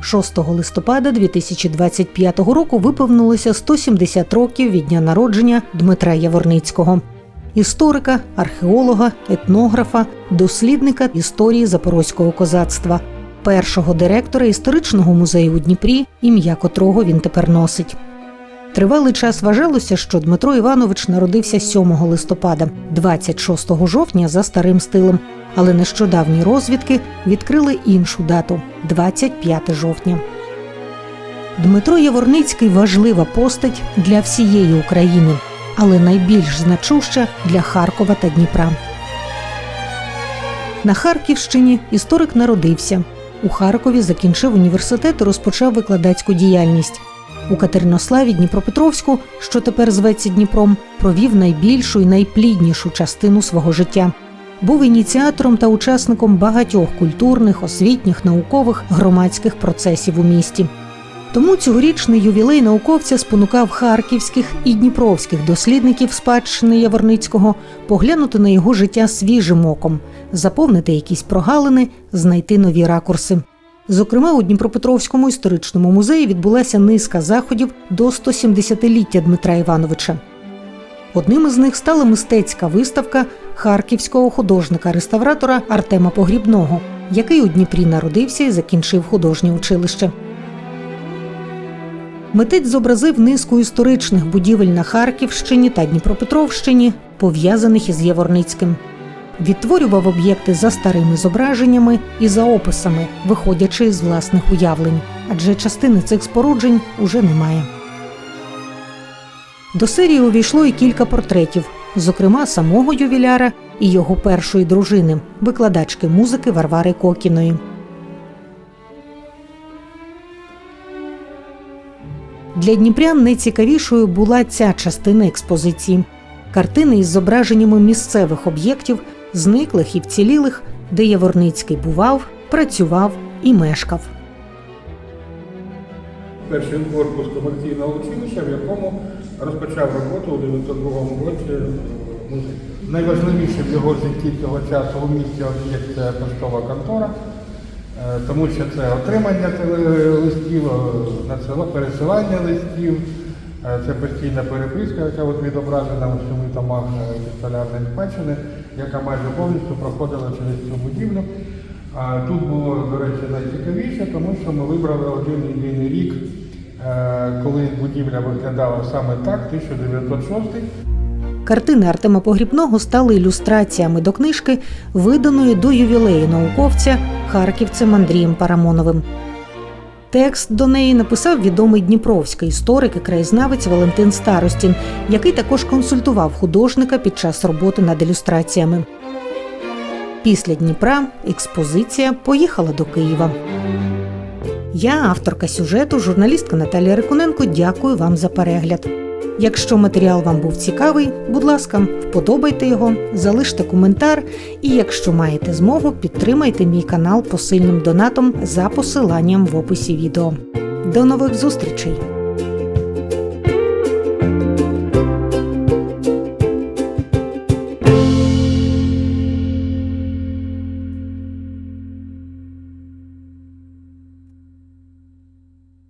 6 листопада 2025 року виповнилося 170 років від дня народження Дмитра Яворницького, історика, археолога, етнографа, дослідника історії запорозького козацтва, першого директора історичного музею у Дніпрі, ім'я котрого він тепер носить. Тривалий час вважалося, що Дмитро Іванович народився 7 листопада, 26 жовтня за старим стилем, але нещодавні розвідки відкрили іншу дату 25 жовтня. Дмитро Яворницький важлива постать для всієї України, але найбільш значуща для Харкова та Дніпра. На Харківщині історик народився. У Харкові закінчив університет і розпочав викладацьку діяльність. У Катеринославі Дніпропетровську, що тепер зветься Дніпром, провів найбільшу і найпліднішу частину свого життя. Був ініціатором та учасником багатьох культурних, освітніх, наукових, громадських процесів у місті. Тому цьогорічний ювілей науковця спонукав харківських і дніпровських дослідників спадщини Яворницького поглянути на його життя свіжим оком, заповнити якісь прогалини, знайти нові ракурси. Зокрема, у Дніпропетровському історичному музеї відбулася низка заходів до 170-ліття Дмитра Івановича. Одним із них стала мистецька виставка харківського художника-реставратора Артема Погрібного, який у Дніпрі народився і закінчив художнє училище. Митець зобразив низку історичних будівель на Харківщині та Дніпропетровщині, пов'язаних із Яворницьким. Відтворював об'єкти за старими зображеннями і за описами, виходячи з власних уявлень, адже частини цих споруджень уже немає. До серії увійшло і кілька портретів, зокрема самого ювіляра і його першої дружини, викладачки музики Варвари Кокіної. Для дніпрян найцікавішою була ця частина експозиції картини із зображеннями місцевих об'єктів, зниклих і вцілілих, де Яворницький бував, працював і мешкав. перший корпус комерційного училища, в якому розпочав роботу у 1902 році е, музей. Найважливіше в його житті цього часу у місті об'єкт поштова контора, е, тому що це отримання листів, е, пересилання листів, е, це постійна переписка, яка от відображена у сьоми томах е, епістолярної спадщини, яка майже повністю проходила через цю будівлю. Тут було, до речі, найцікавіше, тому що ми вибрали один єдиний рік, е, коли будівля виглядала саме так, 1906. Картини Артема Погрібного стали ілюстраціями до книжки, виданої до ювілею науковця харківцем Андрієм Парамоновим. Текст до неї написав відомий дніпровський історик і краєзнавець Валентин Старостін, який також консультував художника під час роботи над ілюстраціями. Після Дніпра експозиція поїхала до Києва. Я, авторка сюжету, журналістка Наталія Рикуненко, дякую вам за перегляд. Якщо матеріал вам був цікавий, будь ласка, вподобайте його, залиште коментар і, якщо маєте змогу, підтримайте мій канал посильним донатом за посиланням в описі відео. До нових зустрічей!